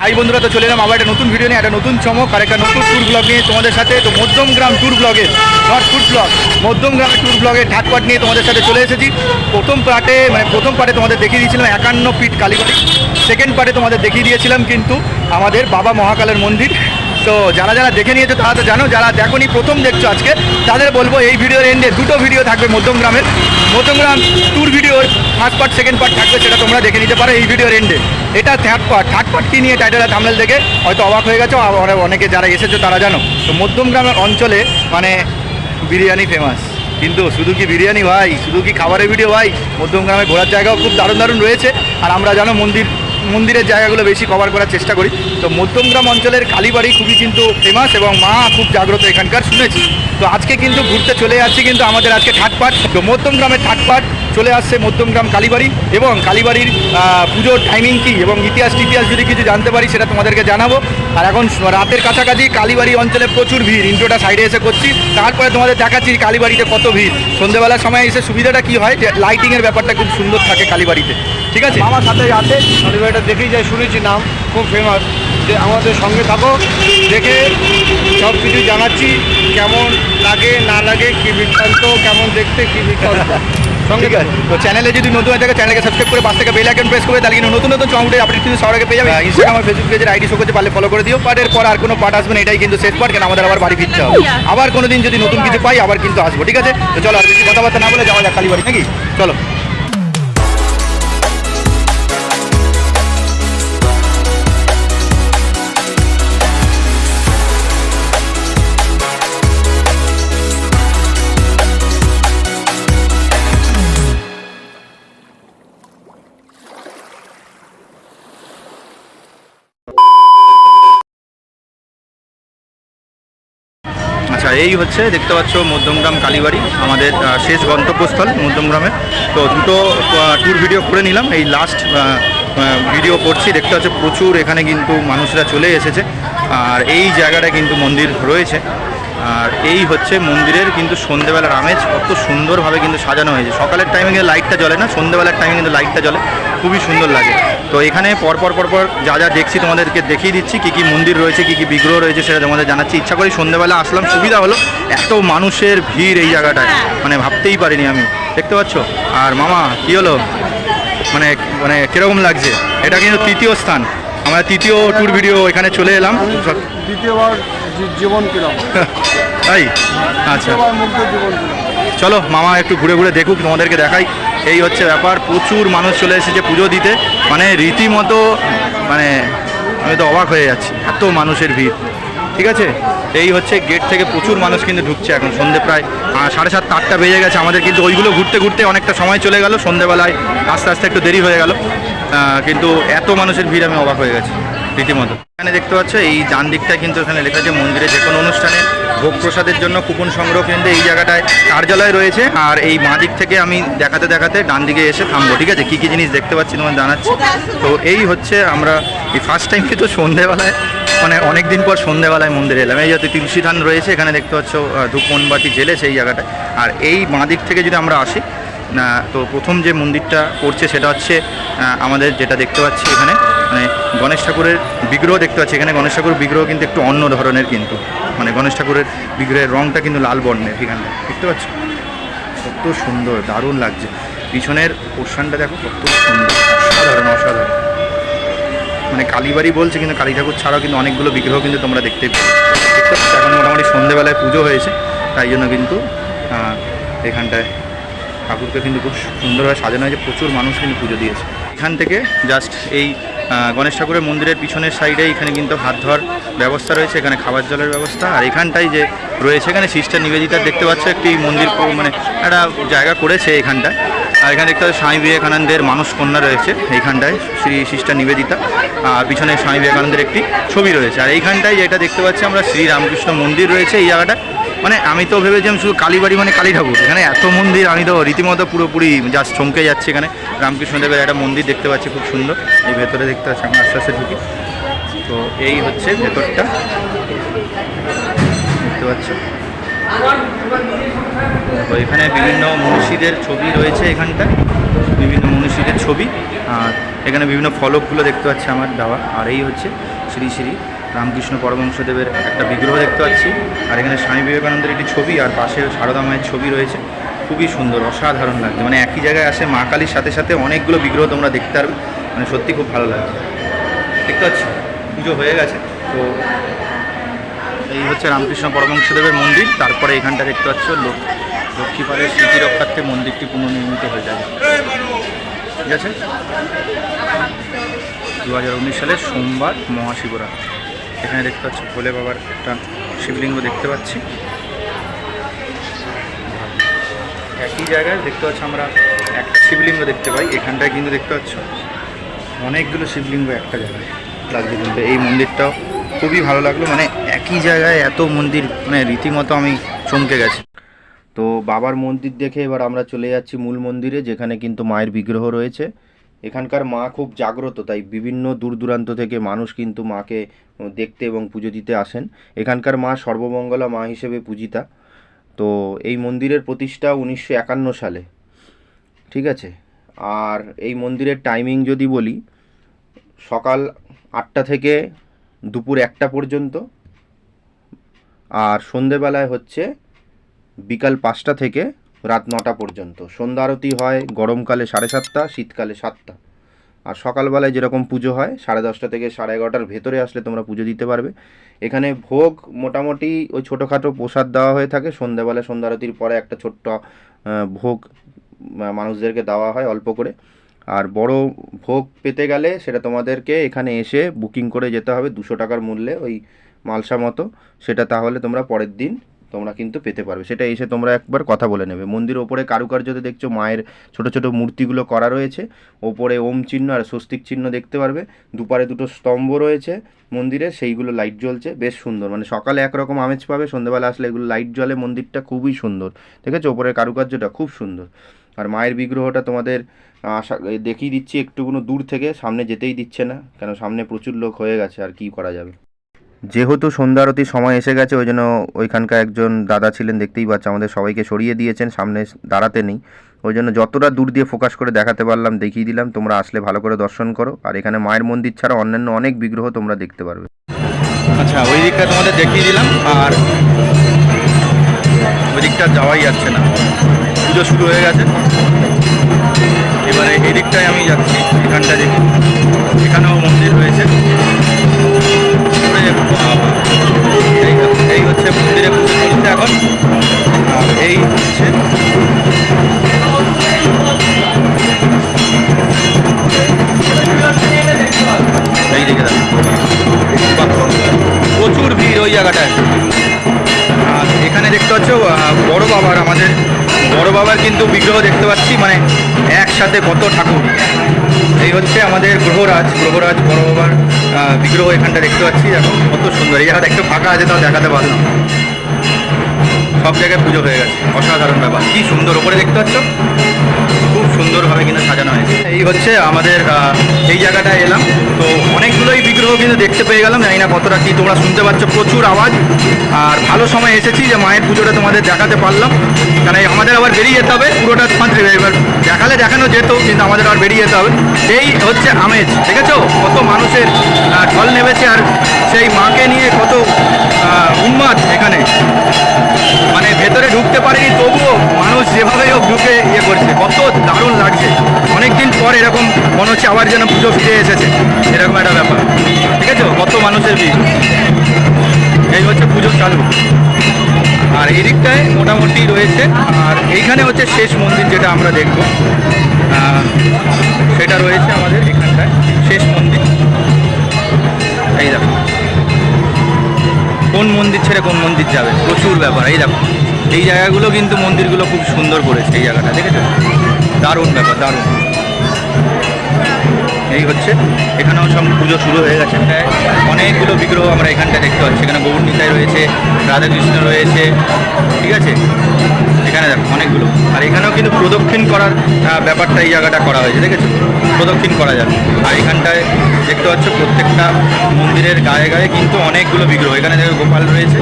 High বন্ধুরা, তো চলে এলাম আবার একটা নতুন ভিডিও নিয়ে, একটা নতুন চমক আর একটা নতুন ট্যুর ব্লগ নিয়ে তোমাদের সাথে। তো মধ্যমগ্রাম ট্যুর ব্লগে নট ফুড ব্লগ মধ্যমগ্রামের ট্যুর ব্লগে ঠাটপাট নিয়ে তোমাদের সাথে চলে এসেছি। প্রথম পার্টে মানে প্রথম পার্টে তোমাদের দেখিয়ে দিয়েছিলাম একান্ন ফিট কালীবাড়ি। সেকেন্ড পার্টে তোমাদের দেখিয়ে দিয়েছিলাম কিন্তু আমাদের বাবা মহাকালের মন্দির। তো যারা যারা দেখে নিয়েছো, তারা তো জানো, যারা দেখোনি, প্রথম দেখছ আজকে, তাদের বলব এই ভিডিওর এন্ডে দুটো ভিডিও থাকবে মধ্যমগ্রামের মধ্যমগ্রাম ট্যুর ভিডিওর ফার্স্ট পার্ট সেকেন্ড পার্ট থাকবে, সেটা তোমরা দেখে নিতে পারো এই ভিডিওর এন্ডে এটা থার্ড পার্ট থার্ড পার্ট কী নিয়ে টাইটেল থামলেল দেখে হয়তো অবাক হয়ে গেছো আর অনেকে যারা এসেছ তারা জানো। তো মধ্যমগ্রামের অঞ্চলে মানে বিরিয়ানি ফেমাস কিন্তু শুধু কি বিরিয়ানি ভাই, শুধু কি খাবারের ভিডিও ভাই? মধ্যমগ্রামে ঘোরার জায়গাও খুব দারুণ দারুণ রয়েছে। আর আমরা জানো মন্দির মন্দিরের জায়গাগুলো বেশি কভার করার চেষ্টা করি। তো মধ্যমগ্রাম অঞ্চলের কালীবাড়ি খুবই কিন্তু ফেমাস এবং মা খুব জাগ্রত এখানকার, শুনেছি। তো আজকে কিন্তু ঘুরতে চলে যাচ্ছি কিন্তু আমাদের আজকে ঠাটপাট। তো মধ্যমগ্রামের ঠাটপাট চলে আসছে মধ্যমগ্রাম কালীবাড়ি এবং কালীবাড়ির পুজোর টাইমিং কী এবং ইতিহাস টিতিহাস যদি কিছু জানতে পারি সেটা তোমাদেরকে জানাব। আর এখন রাতের কাছাকাছি কালীবাড়ি অঞ্চলে প্রচুর ভিড়, ইন্ট্রোটা সাইডে এসে করছি। তারপরে তোমাদের দেখাচ্ছি কালীবাড়িতে কত ভিড়। সন্ধ্যেবেলার সময় এসে সুবিধাটা কি হয় যে লাইটিংয়ের ব্যাপারটা খুব সুন্দর থাকে কালীবাড়িতে। ঠিক আছে? আমার সাথে আছে, কালীবাড়িটা দেখেই যাই, শুনেছি নাম, খুব ফেমাস যে আমাদের সঙ্গে থাকো, দেখে সব কিছু জানাচ্ছি, কেমন লাগে, না লাগে, কি বৃত্তান্ত, কেমন দেখতে, কি বৃত্তান্ত। সঙ্গে তো চ্যানেলে যদি নতুন হয়ে থাকে চ্যানেলকে সাবস্ক্রাইব করে পাশ থেকে বেল আইকন প্রেস করে তাহলে কিন্তু নতুন নতুন আপডেট কিন্তু সবার আগে পেয়ে যাবে। ইনস্টাগ্রাম আমার ফেসবুক পেজের আইডি শো করতে পারলে ফলো করে দিও। পার্টের পর আর কোনো পার্ট আসবে না এটাই কিন্তু শেষ পার্ট কেন আমাদের আবার বাড়ি ফিরতে হবে। আবার কোনোদিন যদি নতুন কিছু পাই আবার কিন্তু আসব ঠিক আছে? তো চলো আর বেশি কথাবার্তা না বলে যাওয়া যাক কালীবাড়ি নাকি? চলো। এই হচ্ছে, দেখতে পাচ্ছ মধ্যমগ্রাম কালীবাড়ি, আমাদের শেষ গন্তব্যস্থল মধ্যমগ্রামে। তো দুটো ট্যুর ভিডিও করে নিলাম। এই লাস্ট ভিডিও করছি। দেখতে পাচ্ছ প্রচুর এখানে কিন্তু মানুষরা চলে এসেছে। আর এই জায়গাটা কিন্তু মন্দির রয়েছে। আর এই হচ্ছে মন্দিরের কিন্তু সন্ধেবেলার আমেজ। কত সুন্দরভাবে কিন্তু সাজানো হয়েছে। সকালের টাইমে কিন্তু লাইটটা জ্বলে না, সন্ধেবেলার টাইমে কিন্তু লাইটটা জ্বলে। খুবই সুন্দর লাগে। তো এখানে পরপর পরপর যা যা দেখছি তোমাদেরকে দেখিয়ে দিচ্ছি কী কী মন্দির রয়েছে কী কী বিগ্রহ রয়েছে সেটা তোমাদের জানাচ্ছি। ইচ্ছা করি সন্ধেবেলা আসলাম সুবিধা হলো এত মানুষের ভিড় এই জায়গাটায়। মানে ভাবতেই পারিনি আমি। দেখতে পাচ্ছ? আর মামা কী হলো? মানে মানে কীরকম লাগছে? এটা কিন্তু তৃতীয় স্থান। আমরা তৃতীয় ট্যুর ভিডিও এখানে চলে এলাম। দ্বিতীয়বার জীবন পেলাম তাই? আচ্ছা। চলো মামা একটু ঘুরে ঘুরে দেখুক তোমাদেরকে দেখাই। এই হচ্ছে ব্যাপার। প্রচুর মানুষ চলে এসেছে পুজো দিতে। মানে রীতিমতো মানে আমি তো অবাক হয়ে যাচ্ছি। এত মানুষের ভিড়। ঠিক আছে? এই হচ্ছে গেট থেকে প্রচুর মানুষ কিন্তু ঢুকছে এখন সন্ধে প্রায় সাড়ে সাতটা, আটটা বেজে গেছে আমাদের। কিন্তু ওইগুলো ঘুরতে ঘুরতে অনেকটা সময় চলে গেল। সন্ধেবেলায় আস্তে আস্তে একটু দেরি হয়ে গেল। কিন্তু এত মানুষের ভিড় আমি অবাক হয়ে গেছি। রীতিমতো। এখানে দেখতে পাচ্ছ, এই ডান দিকটা কিন্তু এখানে লেখা আছে, মন্দিরে যে কোনো অনুষ্ঠানে ভোগ প্রসাদের জন্য কুপন সংগ্রহ কেন্দ্রে এই জায়গাটায় কার্যালয় রয়েছে। আর এই বাঁ দিক থেকে আমি দেখাতে দেখাতে ডান দিকে এসে থামবো, ঠিক আছে? কী কী জিনিস দেখতে পাচ্ছি তোমার জানাচ্ছি। তো এই হচ্ছে আমরা, এই ফার্স্ট টাইম কিন্তু সন্ধেবেলায় মানে অনেক দিন পর সন্ধেবেলায় মন্দিরে এলাম। এই যাতে তুলসী ধান রয়েছে, এখানে দেখতে পাচ্ছ ধূপ মোমবাতি জেলে সেই জায়গাটায়। আর এই বাঁ দিক থেকে যদি আমরা আসি তো প্রথম যে মন্দিরটা করছে সেটা হচ্ছে আমাদের যেটা দেখতে পাচ্ছি এখানে মানে গণেশ ঠাকুরের বিগ্রহ দেখতে পাচ্ছি। এখানে গণেশ ঠাকুর বিগ্রহ কিন্তু একটু অন্য ধরনের কিন্তু। মানে গণেশ ঠাকুরের বিগ্রহের রংটা কিন্তু লাল বর্ণের এখানটা দেখতে পাচ্ছ? কত সুন্দর, দারুণ লাগছে। পিছনের পোর্শনটা দেখো, কত সুন্দর, অসাধারণ অসাধারণ। মানে কালীবাড়ি বলছে কিন্তু কালী ঠাকুর ছাড়াও কিন্তু অনেকগুলো বিগ্রহ কিন্তু তোমরা দেখতে দেখতে পাচ্ছ, এখন মোটামুটি সন্ধেবেলায় পুজো হয়েছে, তাই জন্য কিন্তু এখানটায় ঠাকুরকে কিন্তু খুব সুন্দরভাবে সাজানো হয়েছে। প্রচুর মানুষ কিন্তু পুজো দিয়েছে। এখান থেকে জাস্ট এই গণেশ ঠাকুরের মন্দিরের পিছনের সাইডে এখানে কিন্তু হাত ধোয়ার ব্যবস্থা রয়েছে, এখানে খাবার জলের ব্যবস্থা। আর এখানটাই যে রয়েছে, এখানে সিস্টার নিবেদিতা দেখতে পাচ্ছ, একটি মন্দির মানে একটা জায়গা করেছে এখানটায় আর এখানে দেখতে পাচ্ছ, স্বামী বিবেকানন্দের মানুষ কন্যা রয়েছে এইখানটায় শ্রী সিস্টার নিবেদিতা আর পিছনে স্বামী বিবেকানন্দের একটি ছবি রয়েছে। আর এইখানটায় যেটা দেখতে পাচ্ছি আমরা, শ্রী রামকৃষ্ণ মন্দির রয়েছে এই জায়গাটা মানে আমি তো ভেবেছিলাম শুধু কালীবাড়ি মানে কালী ঠাকুর এখানে এত মন্দির, আমি তো রীতিমতো পুরোপুরি জাস্ট চমকে যাচ্ছে এখানে। রামকৃষ্ণদেবের একটা মন্দির দেখতে পাচ্ছি খুব সুন্দর। এই ভেতরে দেখতে পাচ্ছি আমরা আস্তে আস্তে ঢুকি। তো এই হচ্ছে ভেতরটা। দেখতে পাচ্ছ? তো এখানে বিভিন্ন মনীষীদের ছবি রয়েছে এখানটায়। বিভিন্ন মনীষীদের ছবি। আর এখানে বিভিন্ন ফলকগুলো দেখতে পাচ্ছি আমার দেওয়া আর এই হচ্ছে শ্রী শ্রী রামকৃষ্ণ পরমহংসদেবের একটা বিগ্রহ দেখতে পাচ্ছি। আর এখানে স্বামী বিবেকানন্দের একটি ছবি, আর পাশে সারদা মায়ের ছবি রয়েছে। খুবই সুন্দর, অসাধারণ লাগছে। মানে একই জায়গায় আসে মা কালীর সাথে সাথে অনেকগুলো বিগ্রহ তোমরা দেখতে পারবে। মানে সত্যি খুব ভালো লাগছে। দেখতে পাচ্ছি? পুজো হয়ে গেছে। তো এই হচ্ছে রামকৃষ্ণ পরমহংসদেবের মন্দির। তারপরে এখানটা দেখতে পাচ্ছ লোক লক্ষ্মীপালের স্মৃতি রক্ষার্থে মন্দিরটি পুনর্নির্মিত হয়ে যাবে। ঠিক আছে? দু হাজার উনিশ সালের সোমবার মহাশিবরাত্রি। এখানে দেখতে পাচ্ছ ভোলে বাবার একটা শিবলিঙ্গ দেখতে পাচ্ছি। একই জায়গায় দেখতে পাচ্ছ আমরা একটা শিবলিঙ্গ দেখতে পাই, এখানটায় কিন্তু দেখতে পাচ্ছ অনেকগুলো শিবলিঙ্গ একটা জায়গায়। লাগছে কিন্তু এই মন্দিরটাও খুবই ভালো লাগল মানে একই জায়গায় এত মন্দির মানে রীতিমতো আমি চমকে গেছি। তো বাবার মন্দির দেখে এবার আমরা চলে যাচ্ছি মূল মন্দিরে, যেখানে কিন্তু মায়ের বিগ্রহ রয়েছে। এখানকার মা খুব জাগ্রত, তাই বিভিন্ন দূর দূরান্ত থেকে মানুষ কিন্তু মাকে দেখতে এবং পুজো দিতে আসেন। এখানকার মা সর্বমঙ্গলা মা হিসেবে পূজিতা। তো এই মন্দিরের প্রতিষ্ঠা উনিশশো একান্ন সালে। ঠিক আছে? আর এই মন্দিরের টাইমিং যদি বলি, সকাল আটটা থেকে দুপুর একটা পর্যন্ত। আর সন্ধেবেলায় হচ্ছে বিকাল পাঁচটা থেকে রাত নটা পর্যন্ত। সন্ধ্যা আরতি হয় গরমকালে সাড়ে সাতটা, শীতকালে সাতটা। আর সকালবেলায় যেরকম পুজো হয়, সাড়ে দশটা থেকে সাড়ে এগারোটার ভেতরে আসলে তোমরা পুজো দিতে পারবে। এখানে ভোগ মোটামুটি ওই ছোটোখাটো প্রসাদ দেওয়া হয়ে থাকে। সন্ধ্যাবেলা সন্ধ্যা আরতির পরে একটা ছোট্ট ভোগ মানুষদেরকে দেওয়া হয় অল্প করে। আর বড় ভোগ পেতে গেলে সেটা তোমাদেরকে এখানে এসে বুকিং করে যেতে হবে দুশো টাকার মূল্যে ওই মালসা মতো। সেটা তাহলে তোমরা পরের দিন তোমরা কিন্তু পেতে পারবে। সেটা এসে তোমরা একবার কথা বলে নেবে। মন্দির ওপরে কারুকার্যতে দেখছ মায়ের ছোট ছোট মূর্তিগুলো করা রয়েছে। ওপরে ওম চিহ্ন আর স্বস্তিক চিহ্ন দেখতে পারবে। দুপারে দুটো স্তম্ভ রয়েছে মন্দিরে, সেইগুলো লাইট জ্বলছে। বেশ সুন্দর। মানে সকালে একরকম আমেজ পাবে সন্ধ্যেবেলা আসলে এগুলো লাইট জ্বলে মন্দিরটা খুবই সুন্দর। ঠিক আছে? ওপরের কারুকার্যটা খুব সুন্দর। আর মায়ের বিগ্রহটা তোমাদের আশা দেখিয়ে দিচ্ছি একটুকুনো দূর থেকে। সামনে যেতেই দিচ্ছে না। কেন? সামনে প্রচুর লোক হয়ে গেছে। আর কি করা যাবে? যেহেতু সন্ধ্যা আরতির সময় এসে গেছে, ওই জন্য ওইখানকার একজন দাদা ছিলেন, দেখতেই পাচ্ছে, আমাদের সবাইকে সরিয়ে দিয়েছেন, সামনে দাঁড়াতে নেই। ওই জন্য যতটা দূর দিয়ে ফোকাস করে দেখাতে পারলাম, দেখিয়ে দিলাম, তোমরা আসলে ভালো করে দর্শন করো। আর এখানে মায়ের মন্দির ছাড়া অন্যান্য অনেক বিগ্রহ তোমরা দেখতে পারবে। আচ্ছা ওই দিকটা তোমাদের দেখিয়ে দিলাম, আর ওই দিকটা যাওয়াই যাচ্ছে না। পুজো শুরু হয়ে গেছে। এবারে এই দিকটায় আমি যাচ্ছি, এখানটা দেখি। এখানেও মন্দির রয়েছে। আমাদের গ্রহরাজ গ্রহরাজ বড় বাবার বিগ্রহ এখানটা দেখতে পাচ্ছি। এখন কত সুন্দর। এই জায়গাটা একটু ফাঁকা আছে, তাও দেখাতে পারলাম। সব জায়গায় পুজো হয়ে গেছে। অসাধারণ ব্যাপার। কি সুন্দর। ওপরে দেখতে পাচ্ছ? খুব সুন্দরভাবে কিন্তু সাজানো হয়েছে। এই হচ্ছে আমাদের এই জায়গাটায় এলাম। তো অনেকগুলোই বিগ্রহ কিন্তু দেখতে পেয়ে গেলাম। জানি না কতটা কি তোমরা শুনতে পাচ্ছ। প্রচুর আওয়াজ। আর ভালো সময় এসেছি যে মায়ের পুজোটা তোমাদের দেখাতে পারলাম। কারণ আমাদের আবার বেরিয়ে যেতে হবে। পুরোটা তোমার এবার দেখালে দেখানো যেত, কিন্তু আমাদের আবার বেরিয়ে যেতে হবে। এই হচ্ছে আমেজ, দেখেছ? কত মানুষের ঢল নেমেছে আর সেই মাকে নিয়ে কত উন্মাদ এখানে। মানে ভেতরে ঢুকতে পারেনি, তবুও মানুষ যেভাবে হোক ঢুকে ইয়ে করছে। কত দারুণ লাগছে। অনেকদিন পর এরকম মনে হচ্ছে আবার যেন পুজো ফিরে এসেছে। এরকম একটা ব্যাপার। ঠিক আছে কত মানুষের ভিড়। এই হচ্ছে পুজো চালু। আর এই দিকটায় মোটামুটি রয়েছে আর এইখানে হচ্ছে শেষ মন্দির যেটা আমরা দেখব। সেটা রয়েছে আমাদের এখানটায়, শেষ মন্দির। এই দেখো। কোন মন্দির ছেড়ে কোন মন্দির যাবে? প্রচুর ব্যাপার, এই দেখো। এই জায়গাগুলো কিন্তু মন্দিরগুলো খুব সুন্দর করেছে, এই জায়গাটা, দেখেছ? দারুণ ব্যাপার, দারুণ। এই হচ্ছে। এখানেও সব পুজো শুরু হয়ে গেছে অনেকগুলো বিগ্রহ আমরা এখানটা দেখতে পাচ্ছি। এখানে গৌরনীতায় রয়েছে, রাধাকৃষ্ণ রয়েছে, ঠিক আছে? এখানে দেখো, অনেকগুলো। আর এখানেও কিন্তু প্রদক্ষিণ করার ব্যাপারটা এই জায়গাটা করা হয়েছে, দেখেছ? প্রদক্ষিণ করা যাবে। আর এখানটায় দেখতে পাচ্ছ, প্রত্যেকটা মন্দিরের গায়ে গায়ে কিন্তু অনেকগুলো বিগ্রহ। এখানে দেখো গোপাল রয়েছে,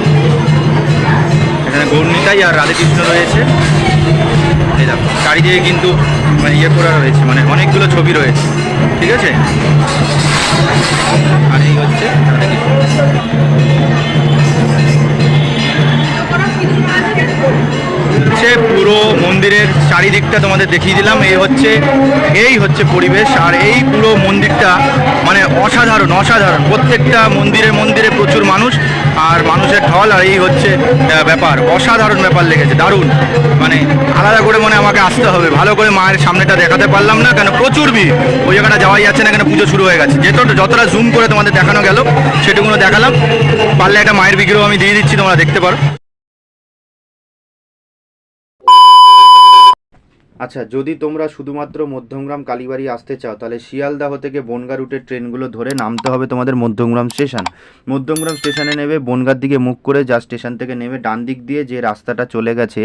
এখানে গৌরনীতাই আর রাধাকৃষ্ণ রয়েছে। এই দেখো চারিদিকে কিন্তু মানে ইয়ে করা রয়েছে মানে অনেকগুলো ছবি রয়েছে। ঠিক আছে? আর এই হচ্ছে হচ্ছে পুরো মন্দিরের চারিদিকটা তোমাদের দেখিয়ে দিলাম। এই হচ্ছে এই হচ্ছে পরিবেশ, আর এই পুরো মন্দিরটা মানে অসাধারণ অসাধারণ। প্রত্যেকটা মন্দিরে মন্দিরে প্রচুর মানুষ। আর মানুষের ঢল আর এই হচ্ছে ব্যাপার। অসাধারণ ব্যাপার লেগেছে, দারুণ। মানে আলাদা করে মনে আমাকে আসতে হবে। ভালো করে মায়ের সামনেটা দেখাতে পারলাম না, কেন প্রচুর ভিড়। ওই জায়গাটা যাওয়াই যাচ্ছে না, কেন পুজো শুরু হয়ে গেছে। যেটা যতটা জুম করে তোমাদের দেখানো গেল সেটুকুনো দেখালাম। পারলে একটা মায়ের বিগ্রহ আমি দিয়ে দিচ্ছি, তোমরা দেখতে পারো। আচ্ছা যদি তোমরা শুধুমাত্র মধ্যমগ্রাম কালীবাড়ি আসতে চাও, তাহলে শিয়ালদাহ থেকে বনগা রুটের ট্রেনগুলো ধরে নামতে হবে তোমাদের মধ্যমগ্রাম স্টেশন। মধ্যমগ্রাম স্টেশনে নেবে বনগার দিকে মুখ করে যা স্টেশন থেকে নেমে ডান দিক দিয়ে যে রাস্তাটা চলে গেছে,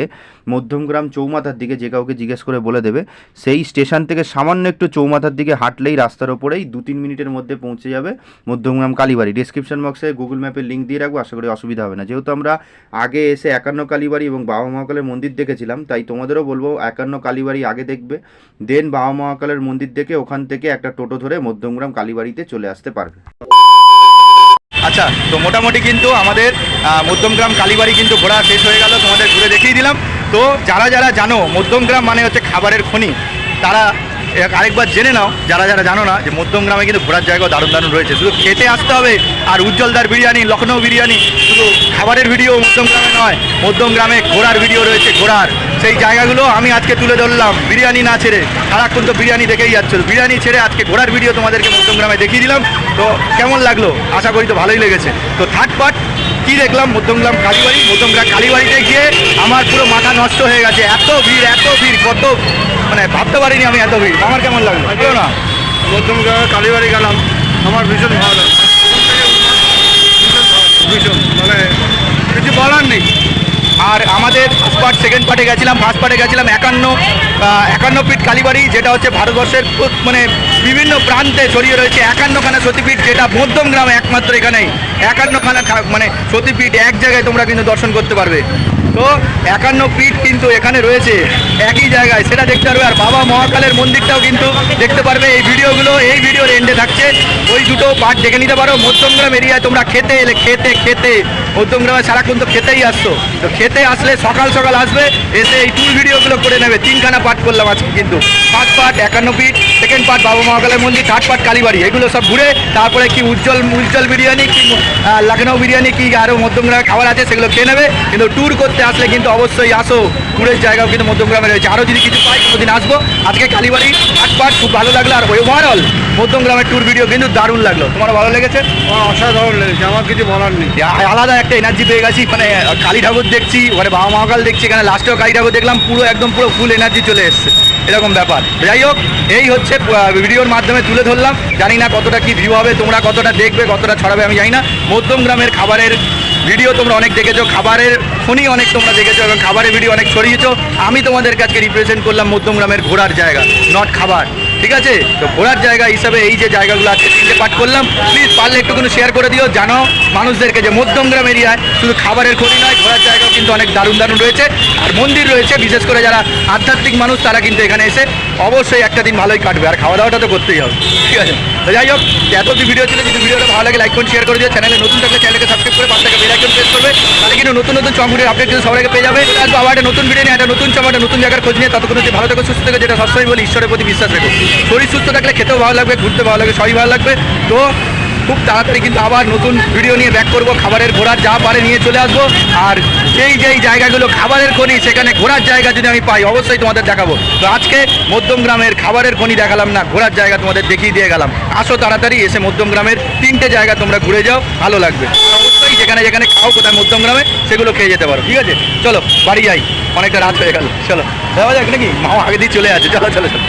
মধ্যমগ্রাম চৌমাথার দিকে যে কাউকে জিজ্ঞেস করে বলে দেবে, সেই স্টেশন থেকে সামান্য একটু চৌমাথার দিকে হাঁটলেই রাস্তার ওপরেই দু তিন মিনিটের মধ্যে পৌঁছে যাবে মধ্যমগ্রাম কালীবাড়ি। ডিসক্রিপশন বক্সে গুগল ম্যাপের লিঙ্ক দিয়ে রাখব, আশা করি অসুবিধা হবে না। যেহেতু আমরা আগে এসে একান্ন কালীবাড়ি এবং বাবা মহাকালের মন্দির দেখেছিলাম, তাই তোমাদেরও বলব একান্ন কালীবাড়ি আগে দেখবে দেন বাবা মহাকালের মন্দির দেখে ওখান থেকে একটা টোটো ধরে মধ্যমগ্রাম কালীবাড়িতে চলে আসতে পারবে। আচ্ছা তো মোটামুটি কিন্তু আমাদের মধ্যমগ্রাম কালীবাড়ি কিন্তু ঘোরা শেষ হয়ে গেল, তোমাদের ঘুরে দেখিয়ে দিলাম। তো যারা যারা জানো, মধ্যমগ্রাম মানে হচ্ছে খাবারের খনি, তারা আরেকবার জেনে নাও, যারা যারা জানো না যে মধ্যমগ্রামে কিন্তু ঘোরার জায়গাও দারুণ দারুণ রয়েছে। শুধু খেতে আসতে হবে আর উজ্জ্বলদার বিরিয়ানি লখনৌ বিরিয়ানি, শুধু খাবারের ভিডিও মধ্যমগ্রামে নয় মধ্যমগ্রামে ঘোরার ভিডিও রয়েছে ঘোরার। সেই জায়গাগুলো আমি আজকে তুলে ধরলাম, বিরিয়ানি না ছেড়ে। সারাক্ষণ তো বিরিয়ানি দেখেই যাচ্ছ, বিরিয়ানি ছেড়ে আজকে ঘোরার ভিডিও তোমাদেরকে মধ্যমগ্রামে দেখিয়ে দিলাম। তো কেমন লাগল? আশা করি তো ভালোই লেগেছে। তো থার্ড পার্ট, কি দেখলাম? মধ্যমগ্রাম কালীবাড়ি মধ্যমগ্রাম কালীবাড়িতে গিয়ে আমার পুরো মাথা নষ্ট হয়ে গেছে। এত ভিড় এত ভিড় কত মানে ভাবতে পারিনি আমি এত ভিড়। আমার কেমন লাগল? বলো না। মধ্যমগ্রামে কালীবাড়ি গেলাম। আমার ভীষণ ভালো লাগল ভীষণ মানে কিছু বলার নেই। আর আমাদের ফার্স্ট পার্ট সেকেন্ড পার্টে গেছিলাম ফার্স্ট পার্টে গেছিলাম একান্ন একান্ন ফিট কালীবাড়ি যেটা হচ্ছে ভারতবর্ষের মানে বিভিন্ন প্রান্তে ছড়িয়ে রয়েছে। একান্নখানা সতীপীঠ যেটা মধ্যম গ্রামে একমাত্র এখানেই। একান্নখানা মানে সতীপীঠ এক জায়গায় তোমরা কিন্তু দর্শন করতে পারবে। তো একান্ন ফিট কিন্তু এখানে রয়েছে। একই জায়গায় সেটা দেখতে পারবে। আর বাবা মহাকালের মন্দিরটাও কিন্তু দেখতে পারবে। এই ভিডিওগুলো এই ভিডিওর এন্ডে থাকছে। ওই দুটো পার্ট দেখে নিতে পারো। মধ্যমগ্রাম এরিয়ায় তোমরা খেতে এলে খেতে খেতে। মধ্যমগ্রামে সারাক্ষণ তো খেতেই আসছো। তো খেতে আসলে সকাল সকাল আসবে। এসে এই ট্যুর ভিডিওগুলো করে নেবে। তিনখানা পার্ট করলাম আজকে কিন্তু। ফার্স্ট পার্ট একান্ন ফিট সেকেন্ড পার্ট বাবা মহাকালের মন্দির থার্ড পার্ট কালীবাড়ি। এগুলো সব ঘুরে তারপরে কি উজ্জ্বল উজ্জ্বল বিরিয়ানি কি লখনৌ বিরিয়ানি কি আরও মধ্যমগ্রামে খাবার আছে সেগুলো খেয়ে নেবে। কিন্তু ট্যুর করতে আসলে কিন্তু অবশ্যই আসো। ট্যুরের জায়গাও কিন্তু মধ্যমগ্রামে রয়েছে। আরও যদি কিছু পাই কোনোদিন আসব। আজকে কালীবাড়ি থার্ড পার্ট খুব ভালো লাগল। আর ওভারঅল মধ্যমগ্রামের ট্যুর ভিডিও কিন্তু দারুণ লাগল। তোমার ভালো লেগেছে? অসাধারণ লেগেছে। আমার কিছু বলার নেই। আলাদা একটা এনার্জি পেয়ে গেছি। মানে কালী ঠাকুর দেখছি ওখানে বাবা মহাকাল দেখছি এখানে লাস্টেও কালী ঠাকুর দেখলাম। পুরো একদম পুরো ফুল এনার্জি চলে এসছে। এরকম ব্যাপার। যাই হোক, এই হচ্ছে ভিডিওর মাধ্যমে তুলে ধরলাম। জানি না কতটা কি ভিউ হবে, তোমরা কতটা দেখবে, কতটা ছড়াবে, আমি জানি না। মধ্যম গ্রামের খাবারের ভিডিও তোমরা অনেক দেখেছ, খাবারের খুনি অনেক তোমরা দেখেছ এবং খাবারের ভিডিও অনেক ছড়িয়েছো। আমি তোমাদের কাছে রিপ্রেজেন্ট করলাম মধ্যম গ্রামের ঘোরার জায়গা নট খাবার। ঠিক আছে? তো ঘোরার জায়গা হিসাবে এই যে জায়গাগুলো আছে, তিনটে পাঠ করলাম। প্লিজ পারলে একটুখানি শেয়ার করে দিও। জানো, মানুষদেরকে যে মধ্যমগ্রাম এরিয়ায় শুধু খাবারের খনি নয়, ঘোরার জায়গাও কিন্তু অনেক দারুণ দারুণ রয়েছে। আর মন্দির রয়েছে, বিশেষ করে যারা আধ্যাত্মিক মানুষ, তারা কিন্তু এখানে এসে অবশ্যই একটা দিন ভালোই কাটবে। আর খাওয়া দাওয়াটা তো করতেই হবে। ঠিক আছে? তো যাই হোক এত অব্দি ভিডিও ছিল, যদি ভিডিওটা ভালো লাগে লাইক করুন শেয়ার করে দিও। চ্যানেলে নতুন থাকলে চ্যানেলকে সাবস্ক্রাইব করে পাশে বেল আইকন প্রেস করবে। তাহলে কিন্তু নতুন নতুন চমগুলির আপডেট কিন্তু সবাইকে পেয়ে যাবে। আসব আবার একটা নতুন ভিডিও নিয়ে, একটা নতুন চমক, একটা নতুন জায়গার খোঁজ নিয়ে, ততক্ষণ ভালো থেকো, সুস্থ থেকো, যেটা সবসময় বলি, ঈশ্বরের প্রতি বিশ্বাস রেখো। শরীর সুস্থ থাকলে খেতেও ভালো লাগবে, ঘুরতে ভালো লাগবে, সবই ভালো লাগবে। তো খুব তাড়াতাড়ি কিন্তু আবার নতুন ভিডিও নিয়ে ব্যাক করব, খাবারের ঘোরার যা পারে নিয়ে চলে আসব। আর যেই যেই জায়গাগুলো খাবারের খনি, সেখানে ঘোরার জায়গা যদি আমি পাই, অবশ্যই তোমাদের দেখাবো। তো আজকে মধ্যম গ্রামের খাবারের খনি দেখালাম না, ঘোরার জায়গা তোমাদের দেখিয়ে দিয়ে গেলাম। আসো তাড়াতাড়ি, এসে মধ্যম গ্রামের তিনটে জায়গা তোমরা ঘুরে যাও, ভালো লাগবে। অবশ্যই যেখানে যেখানে খাও কোথায় মধ্যম গ্রামে, সেগুলো খেয়ে যেতে পারো, ঠিক আছে? চলো, বাড়ি যাই, অনেকটা রাত হয়ে গেল, চলো। যাওয়া যাক নাকি? মাও আগে দিয়ে চলে আছে চলো চলো চলো।